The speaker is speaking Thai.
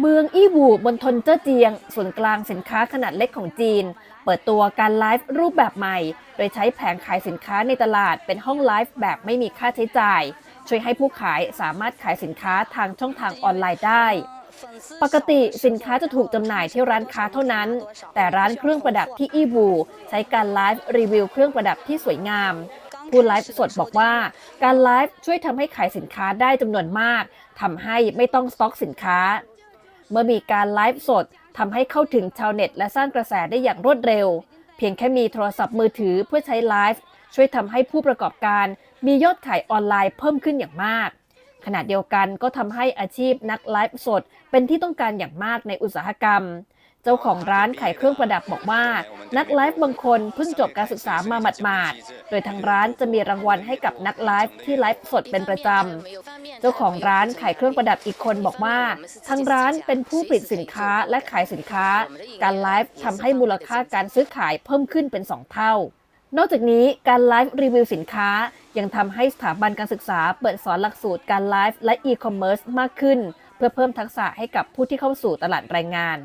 เมืองอี้บูบนทนเจ้อเจียง ส่วนกลางสินค้าขนาดเล็กของจีน เปิดตัวการไลฟ์รูปแบบใหม่ โดยใช้แผงขายสินค้าในตลาดเป็นห้องไลฟ์แบบไม่มีค่าใช้จ่าย ช่วยให้ผู้ขายสามารถขายสินค้าทางช่องทางออนไลน์ได้ ปกติสินค้าจะถูกจำหน่ายที่ร้านค้าเท่านั้น แต่ร้านเครื่องประดับที่อี้บู ใช้การไลฟ์รีวิวเครื่องประดับที่สวยงามผู้ไลฟ์สดบอกว่า การไลฟ์ช่วยทำให้ขายสินค้าได้จำนวนมากทำให้ไม่ต้องสต็อกสินค้า เมื่อมีการไลฟ์สดทำให้เข้าถึงชาวเน็ต และสร้างกระแสได้อย่างรวดเร็ว เพียงแค่มีโทรศัพท์มือถือเพื่อใช้ไลฟ์ช่วยทำให้ผู้ประกอบการมียอดขายออนไลน์เพิ่มขึ้นอย่างมากขณะเดียวกันก็ทำให้อาชีพนักไลฟ์สด เป็นที่ต้องการอย่างมากในอุตสาหกรรม เจ้าของร้านขายเครื่องประดับบอกว่า นักไลฟ์บางคนเพิ่งจบการศึกษามาหมาดๆ โดยทางร้านจะมีรางวัลให้กับนักไลฟ์ที่ไลฟ์สดเป็นประจำ จ้าของร้านขายเครื่องประดับอีกคนบอกว่า ทางร้านเป็นผู้ผลิตสินค้าและขายสินค้า การไลฟ์ทำให้มูลค่าการซื้อขายเพิ่มขึ้นเป็น 2 เท่า นอกจากนี้การไลฟ์รีวิวสินค้า ยังทำให้สถาบันการศึกษาเปิดสอนหลักสูตรการไลฟ์และอีคอมเมิร์ซมากขึ้น เพื่อเพิ่มทักษะให้กับผู้ที่เข้าสู่ตลาดแรงงาน